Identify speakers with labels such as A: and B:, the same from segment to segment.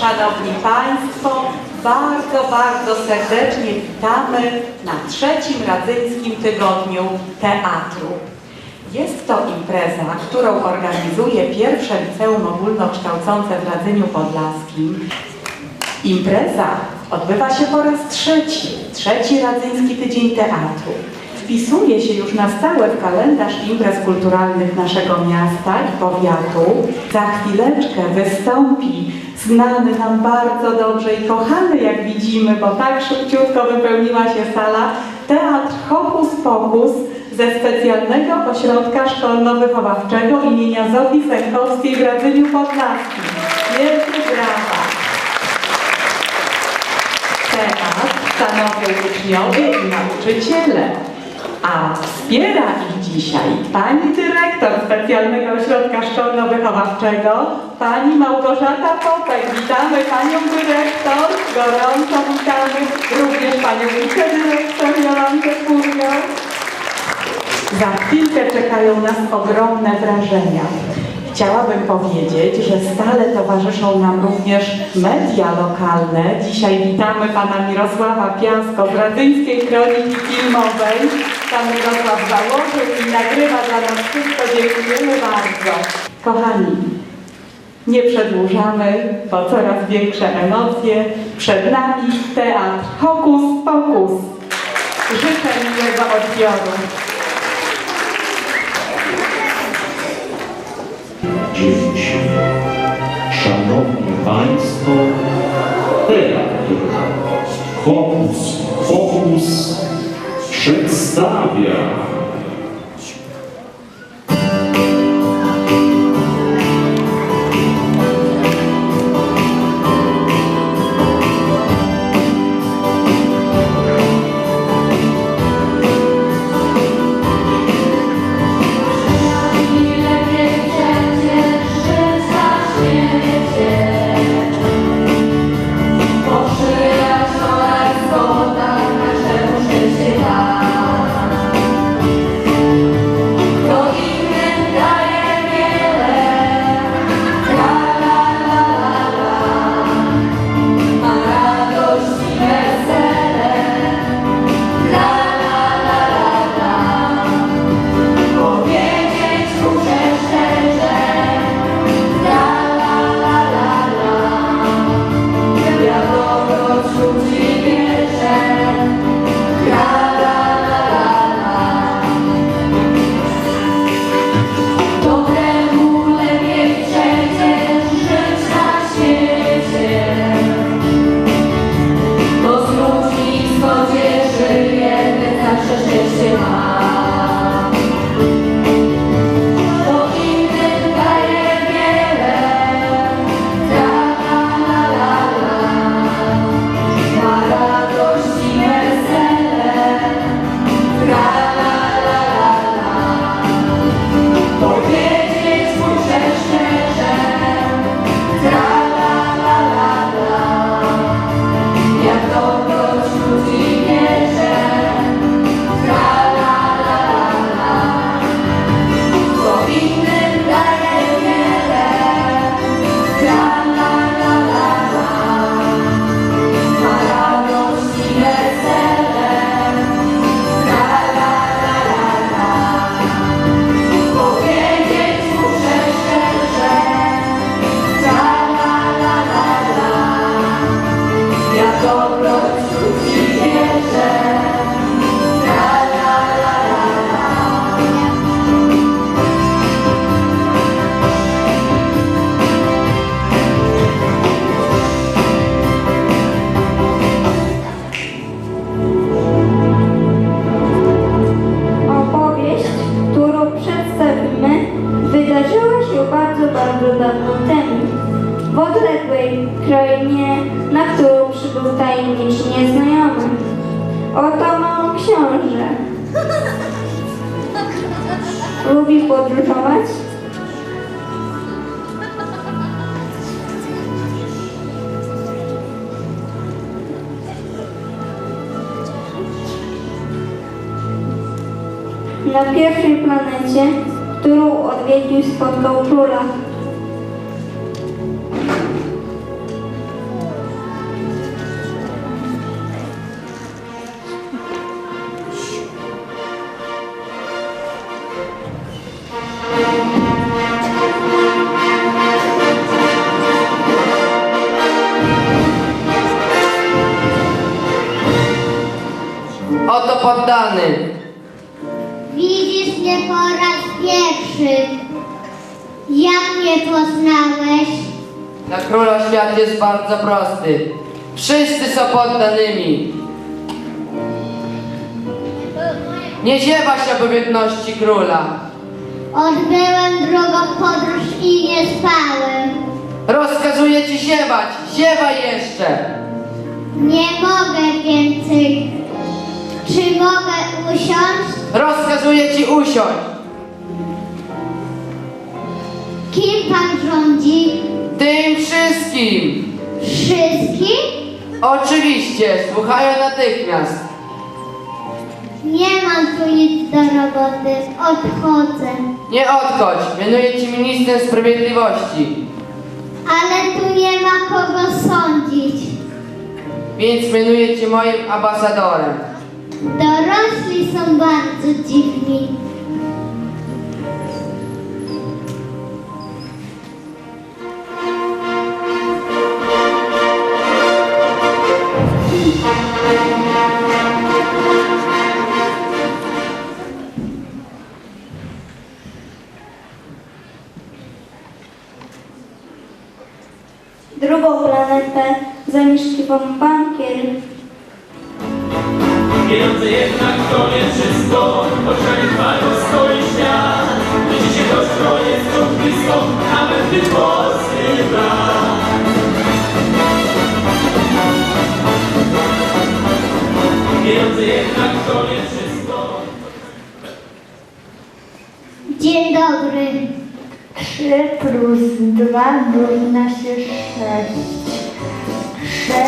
A: Szanowni Państwo, bardzo, bardzo serdecznie witamy na trzecim Radzyńskim Tygodniu Teatru. Jest to impreza, którą organizuje pierwsze liceum ogólnokształcące w Radzyniu Podlaskim. Impreza odbywa się po raz trzeci, trzeci Radzyński Tydzień Teatru. Wpisuje się już na stałe w kalendarz imprez kulturalnych naszego miasta i powiatu. Za chwileczkę wystąpi znany nam bardzo dobrze i kochany, jak widzimy, bo tak szybciutko wypełniła się sala, Teatr Hokus Pokus ze specjalnego ośrodka szkolno-wychowawczego imienia Zofii Sękowskiej w Radzyniu Podlaskim. Wielkie brawa! Teatr stanowią uczniowie i nauczyciele, a wspiera ich dzisiaj pani dyrektor Specjalnego Ośrodka Szkolno-Wychowawczego, pani Małgorzata Popek. Witamy panią dyrektor, gorąco witamy również panią wicedyrektor Jolantę Furią. Za chwilkę czekają nas ogromne wrażenia. Chciałabym powiedzieć, że stale towarzyszą nam również media lokalne. Dzisiaj witamy pana Mirosława Piasko z Radzyńskiej Kroniki Filmowej. Pan Mirosław założył i nagrywa dla nas wszystko. Dziękujemy bardzo. Kochani, nie przedłużamy, bo coraz większe emocje. Przed nami teatr Hokus Pokus. Życzę miłego odbioru.
B: sábia. Temu. W odległej krainie, na którą przybył tajemniczy nieznajomy. Oto mały książę. Lubi podróżować? Na pierwszej planecie, którą odwiedził, spotkał króla.
C: Widzisz mnie po raz pierwszy. Jak mnie poznałeś?
D: Na króla świat jest bardzo prosty. Wszyscy są poddanymi. Nie ziewa się obojętności króla.
C: Odbyłem drugą podróż i nie spałem.
D: Rozkazuję ci ziewać. Ziewaj jeszcze.
C: Nie mogę więcej. Czy mogę usiąść?
D: Rozkazuję ci usiąść.
C: Kim pan rządzi?
D: Tym wszystkim.
C: Wszystkim?
D: Oczywiście, słuchają natychmiast.
C: Nie mam tu nic do roboty. Odchodzę.
D: Nie odchodź, mianuję ci ministrem sprawiedliwości,
C: Ale tu nie ma kogo sądzić.
D: więc mianuję cię moim ambasadorem.
C: Dorośli są bardzo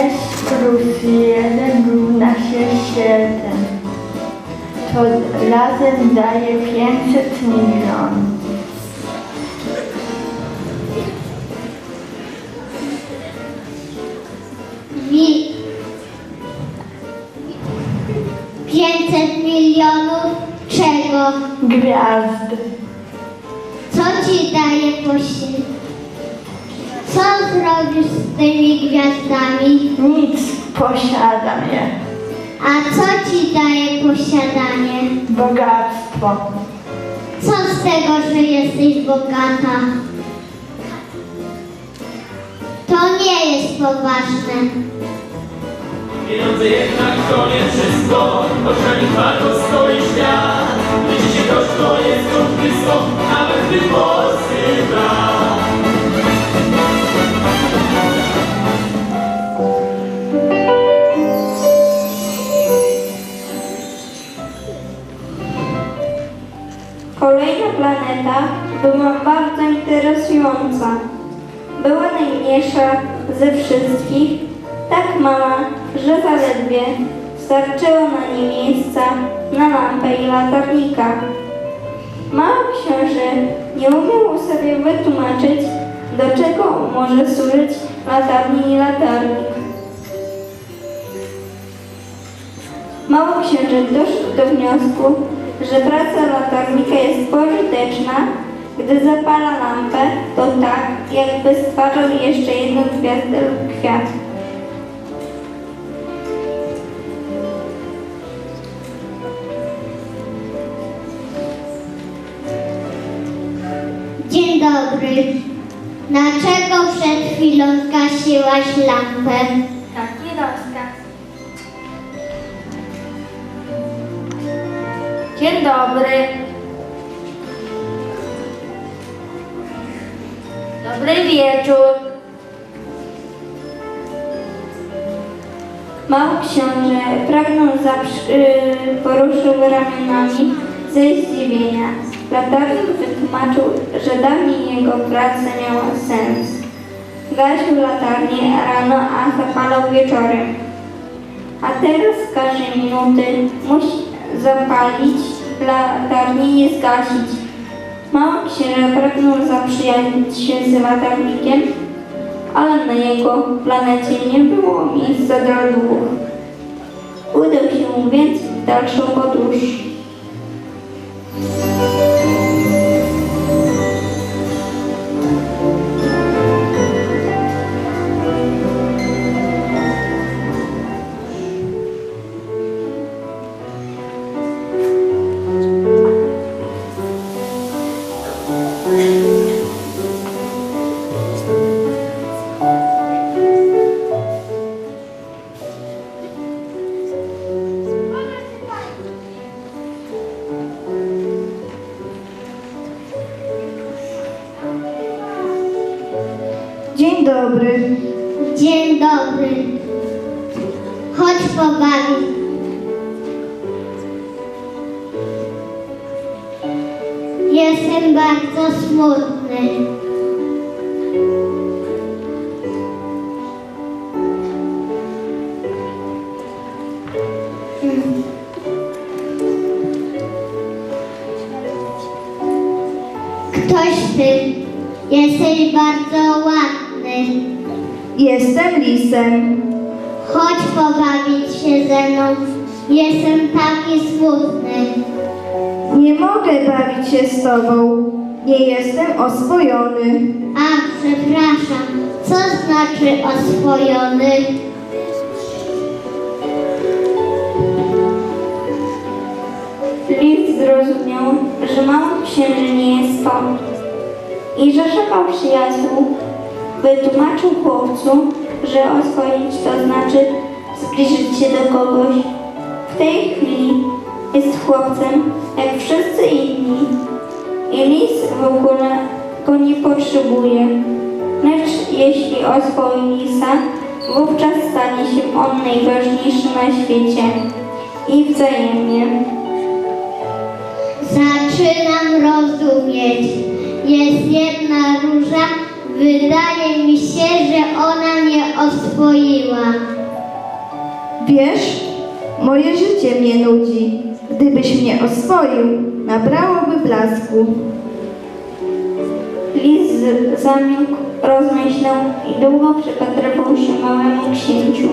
E: 6 plus 1 równa się 7. To razem daje 500 milionów.
C: Wi... 500 milionów czego?
E: Gwiazdy.
C: Co ci daje posi... Co zrobisz z tymi gwiazdami?
E: Nic, posiadam je.
C: A co ci daje posiadanie?
E: Bogactwo.
C: Co z tego, że jesteś bogata? To nie jest poważne.
F: Pieniądze jednak to nie wszystko, oczami chwalą stoi świat. Widzi się to, że jest to blisko, nawet gdy polski brak.
G: Była najmniejsza ze wszystkich, tak mała, że zaledwie starczyło na niej miejsca na lampę i latarnika. Mały książę nie umiał sobie wytłumaczyć, do czego może służyć latarni i latarnik. Mały księżyc doszedł do wniosku, że praca latarnika jest pożyteczna, gdy zapala lampę, to tak, jakby stwarzał jeszcze jedną gwiazdę lub kwiat.
C: Dzień dobry. Dlaczego przed chwilą zgasiłaś lampę?
G: Taki rozkaz. Dzień dobry. Dobry wieczór. Mały książę pragnął zaprzy, y, poruszył ramionami ze zdziwienia. Latarnik wytłumaczył, że dawniej jego praca miała sens. Gasił latarnię rano, a zapalał wieczorem. A teraz z każdej minuty musi zapalić latarnię i zgasić. Mały księża pragnął zaprzyjaźnić się z latarnikiem, ale na jego planecie nie było miejsca dla dwóch. Udał się więc w dalszą podróż.
C: Jesteś bardzo ładny.
H: Jestem lisem.
C: Chodź pobawić się ze mną. Jestem taki smutny.
H: Nie mogę bawić się z tobą. Nie jestem oswojony.
C: A, przepraszam. Co znaczy oswojony?
B: Lis zrozumiał, że mały księży nie jest stąd i że szukał przyjaciół. Wytłumaczył chłopcu, że oswoić to znaczy zbliżyć się do kogoś. W tej chwili jest chłopcem jak wszyscy inni i lis w ogóle go nie potrzebuje. Lecz jeśli oswoi lisa, wówczas stanie się on najważniejszy na świecie i wzajemnie.
C: Zaczynam rozumieć. Jest jedna róża. Wydaje mi się, że ona mnie oswoiła.
H: Wiesz, moje życie mnie nudzi. Gdybyś mnie oswoił, nabrałoby blasku.
B: Lis zamilkł, rozmyślał i długo przypatrywał się małemu księciu.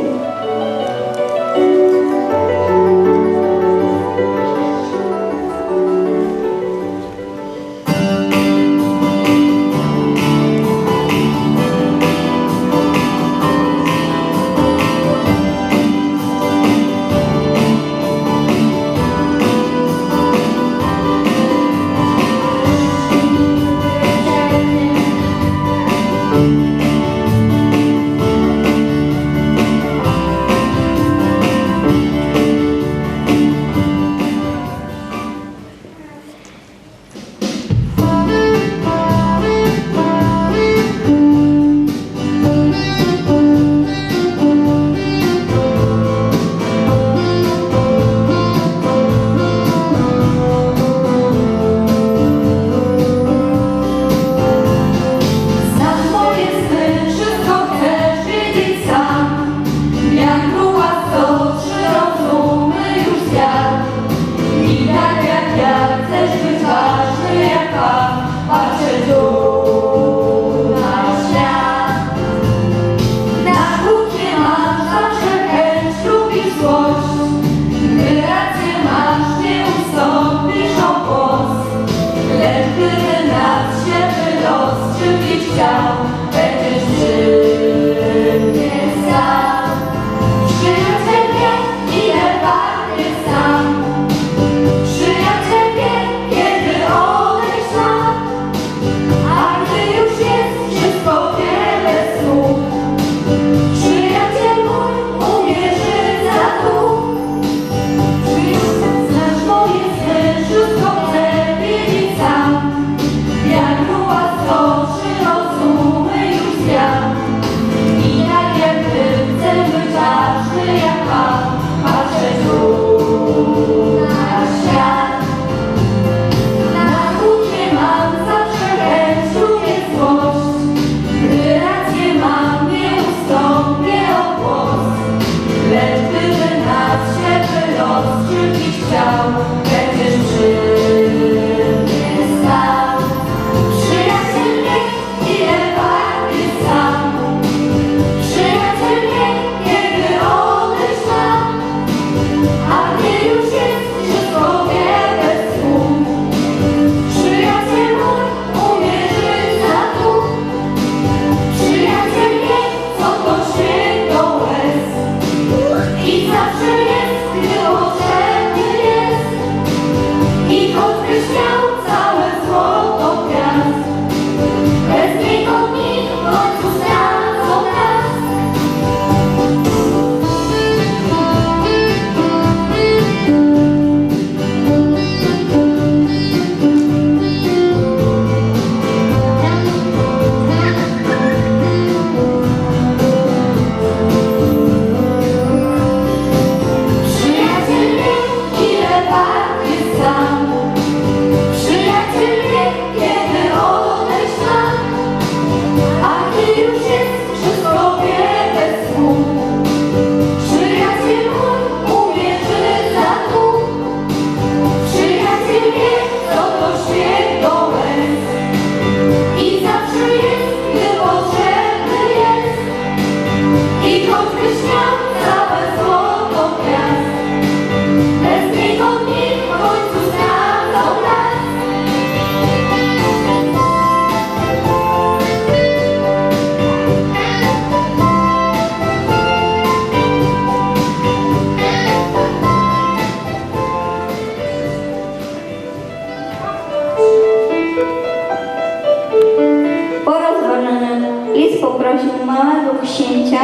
I: poprosił małego księcia,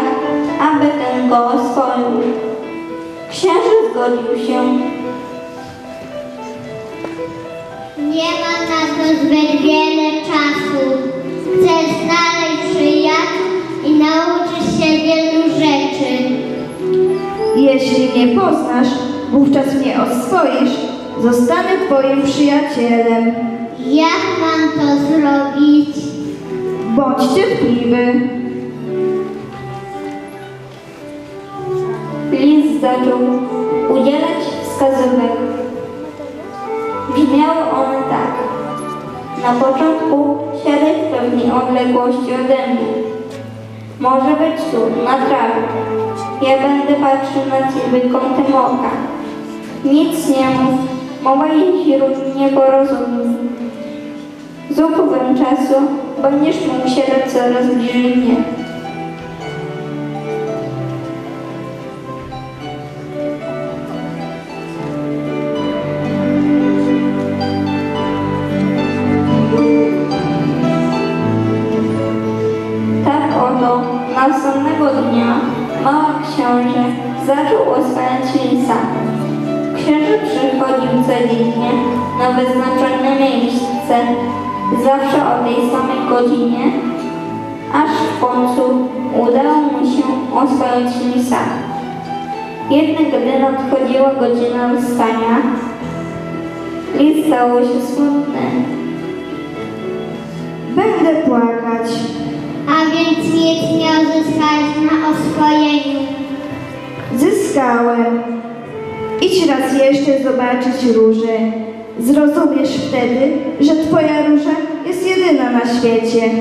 I: aby ten go oswoił.
G: Księży zgodził się.
C: Nie ma na to zbyt wiele czasu. Chcę znaleźć przyjaciół i nauczyć się wielu rzeczy.
J: Jeśli mnie poznasz, wówczas mnie oswoisz, zostanę twoim przyjacielem.
C: Jak mam to zrobić?
J: Bądź cierpliwy.
G: Lis zaczął udzielać wskazówek. Brzmiały one tak. Na początku siadaj w pewnej odległości ode mnie. Może być tu, na trawie. Ja będę patrzył na ciebie kątem oka. Nic nie mów, mowa jeśli różnie porozumiem. Z upływem czasu będziesz mógł siadać coraz bliżej mnie. Tak oto następnego dnia mały książę zaczął oswajać lisa. Księże przychodził codziennie na wyznaczone miejsce, zawsze o tej samej godzinie, aż w końcu udało mu się oswajać lisa. Jednak gdy nadchodziła godzina wstania, lis stało się smutny.
J: Będę płakać.
C: A więc nic nie uzyskałeś na oswojeniu.
J: Zyskałem. Idź raz jeszcze zobaczyć różę. Zrozumiesz wtedy, że twoja róża jest jedyna na świecie.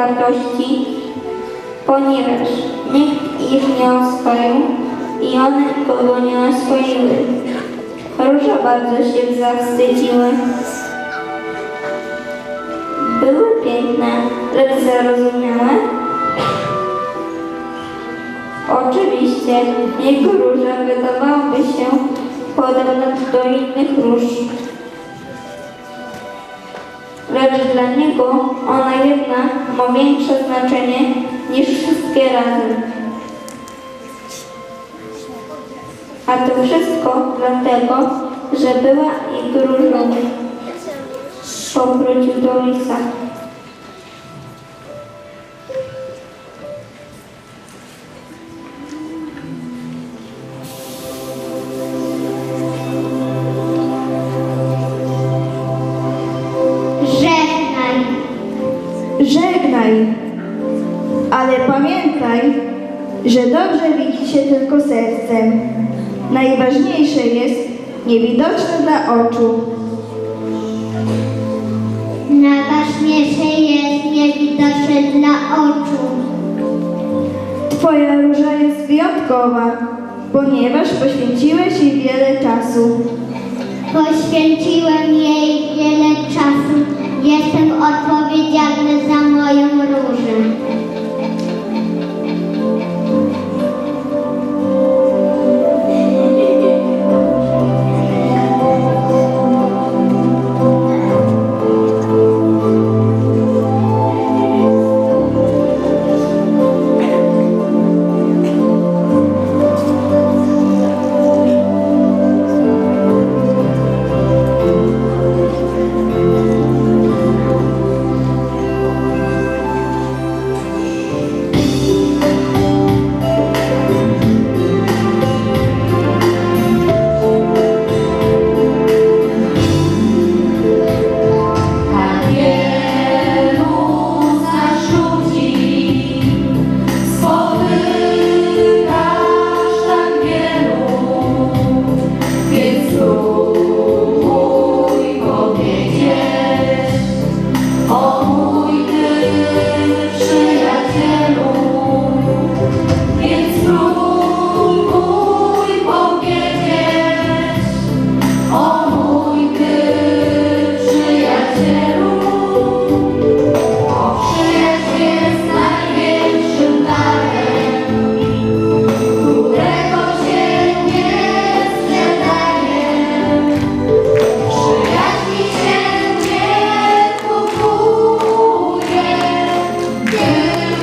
G: Wartości, ponieważ nikt ich nie oswoił i one nikogo nie oswoiły. Róże bardzo się zawstydziły. Były piękne, lecz zarozumiałe. Oczywiście jego róża wydawałaby się podobna do innych róż. Lecz dla niego ona jedna ma większe znaczenie niż wszystkie razem. A to wszystko dlatego, że była jego różą. Powrócił do lisa.
J: Że dobrze widzi się tylko sercem. Najważniejsze jest niewidoczne dla oczu.
C: Najważniejsze jest niewidoczne dla oczu.
J: Twoja róża jest wyjątkowa, ponieważ poświęciłeś jej wiele czasu.
C: Poświęciłem jej wiele czasu. Jestem odpowiedzialny za moją różę.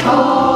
H: 저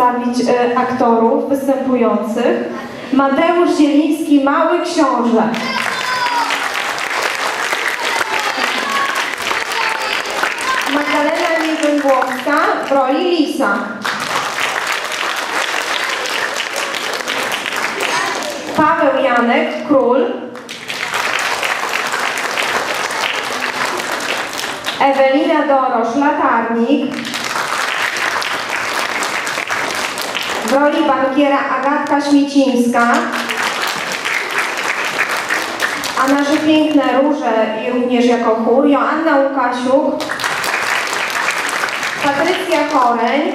H: przedstawić e, aktorów występujących. Mateusz Zieliński, Mały Książę. Magdalena Niewęgłowska w roli Lisa. Paweł Janek, Król. Ewelina Dorosz, Latarnik. W roli bankiera Agatka Śmiecińska. A nasze piękne róże i również jako chór Joanna Łukasiuk. Patrycja Koreń.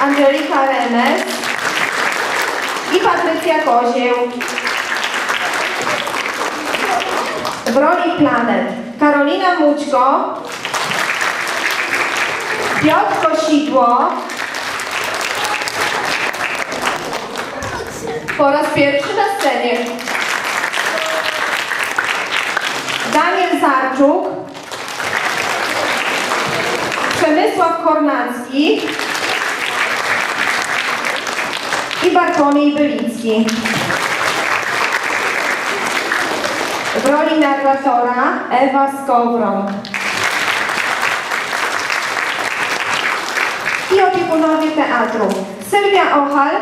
H: Angelika Remes i Patrycja Kozieł. W roli Planet Karolina Mućko, Piotr Kosidło, po raz pierwszy na scenie, Daniel Zarczuk, Przemysław Kornacki, i Bartłomiej Bylicki. W roli narratora Ewa Skowron. I opiekunowie teatru. Sylwia Ochal,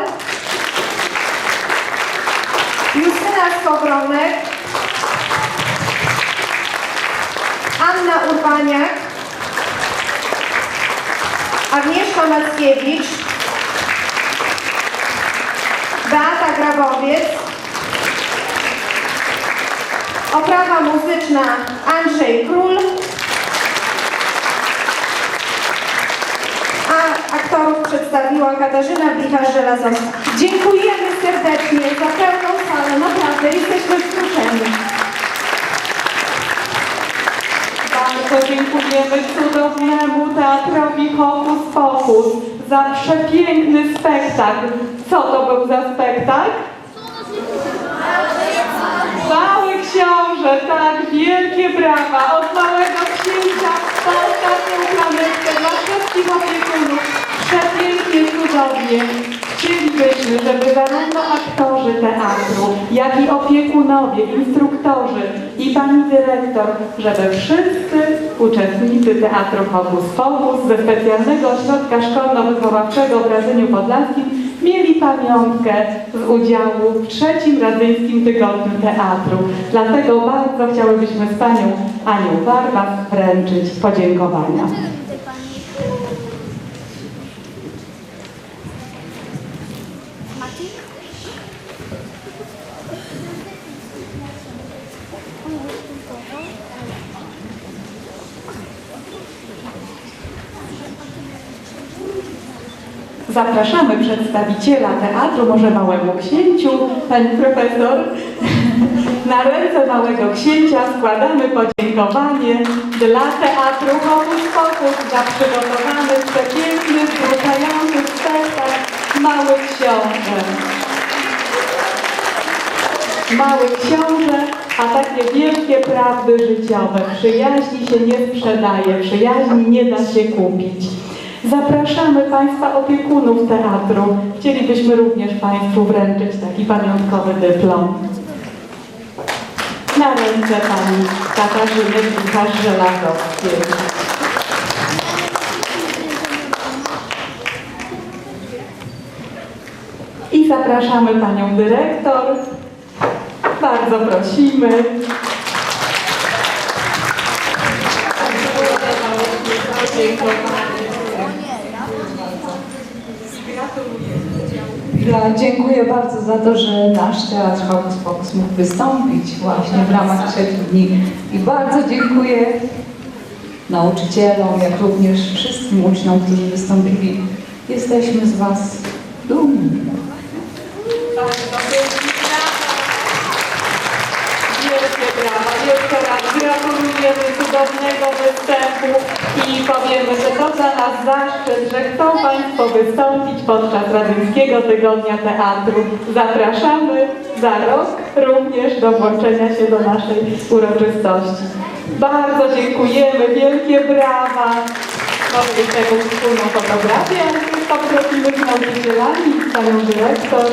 H: Justyna Skowronek, Anna Urbaniak, Agnieszka Mackiewicz, Beata Grabowiec. Oprawa muzyczna Andrzej Król. A aktorów przedstawiła Katarzyna Blicharz-Żelazowska. Dziękujemy serdecznie za pełną salę. Naprawdę jesteśmy wzruszeni.
A: Bardzo dziękujemy cudownemu teatrowi Hokus Pokus za przepiękny spektakl. Co to był za spektakl? Mały książę, tak, wielkie brawa od małego księcia po ostatnią planetkę dla wszystkich opiekunów. Przepięknie, cudownie. Chcielibyśmy, żeby zarówno aktorzy teatru, jak i opiekunowie, instruktorzy i pani dyrektor, żeby wszyscy uczestnicy Teatru Hokus Pokus ze specjalnego ośrodka szkolno-wychowawczego w Radzeniu Podlaskim mieli pamiątkę z udziału w trzecim Radzyńskim Tygodniu Teatru. Dlatego bardzo chciałybyśmy z panią Anią Barbas wręczyć podziękowania. Zapraszamy przedstawiciela teatru, może małemu księciu, pani profesor. Na ręce małego księcia składamy podziękowanie dla teatru Hokus Pokus za przygotowany przepiękny, wzruszający spektakl Mały Książę. Mały książę, a takie wielkie prawdy życiowe. Przyjaźni się nie sprzedaje, przyjaźni nie da się kupić. Zapraszamy Państwa opiekunów teatru. Chcielibyśmy również Państwu wręczyć taki pamiątkowy dyplom. Na ręce Pani Katarzyny Piłkarz-Żelazowskiej. I zapraszamy Panią Dyrektor. Bardzo prosimy.
K: Dla, dziękuję bardzo za to, że nasz Teatr Hokus Pokus mógł wystąpić właśnie w ramach trzech dni. I bardzo dziękuję nauczycielom, jak również wszystkim uczniom, którzy wystąpili. Jesteśmy z Was dumni.
A: Wielkie brawa. Jeszcze raz gratulujemy cudownego występu i powiemy, że to dla nas zaszczyt, że chcą Państwo wystąpić podczas Radyńskiego Tygodnia Teatru. Zapraszamy za rok również do włączenia się do naszej uroczystości. Bardzo dziękujemy, wielkie brawa. Mamy jeszcze jakąś wspólną fotografię, fotografimy z nauczycielami, panią dyrektor.